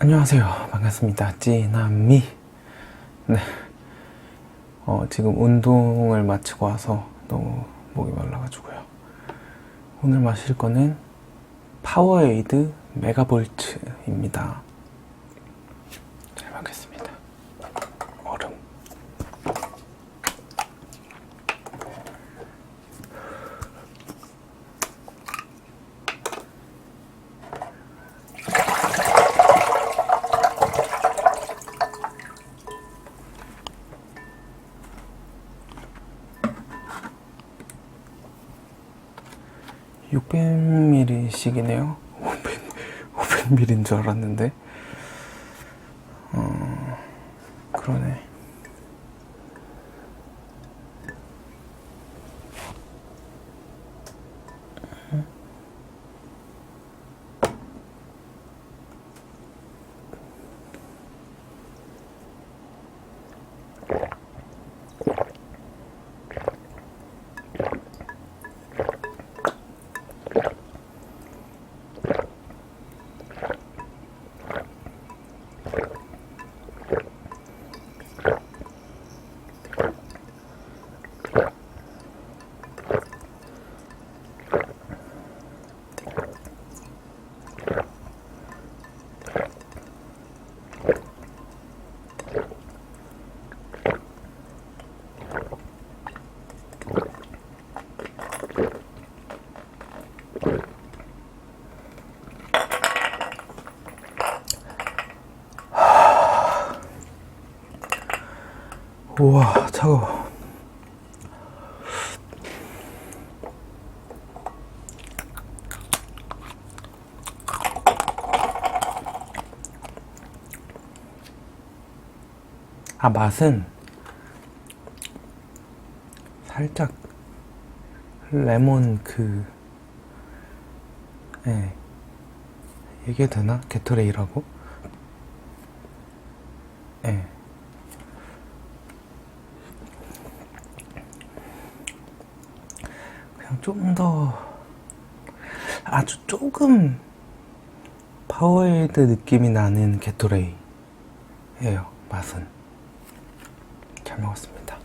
안녕하세요. 반갑습니다. 찌나미. 네. 어, 지금 운동을 마치고 와서 너무 목이 말라가지고요. 오늘 마실 거는 파워에이드 메가볼트입니다. 잘 먹겠습니다. 600ml씩이네요. 500, 500ml인 줄 알았는데. 어, 그러네. 우와, 차가워. 아, 맛은 살짝 레몬 그, 예. 이게 되나? 게토레이라고? 그냥 좀더 아주 조금 파워에이드 느낌이 나는 게토레이예요 맛은. 잘 먹었습니다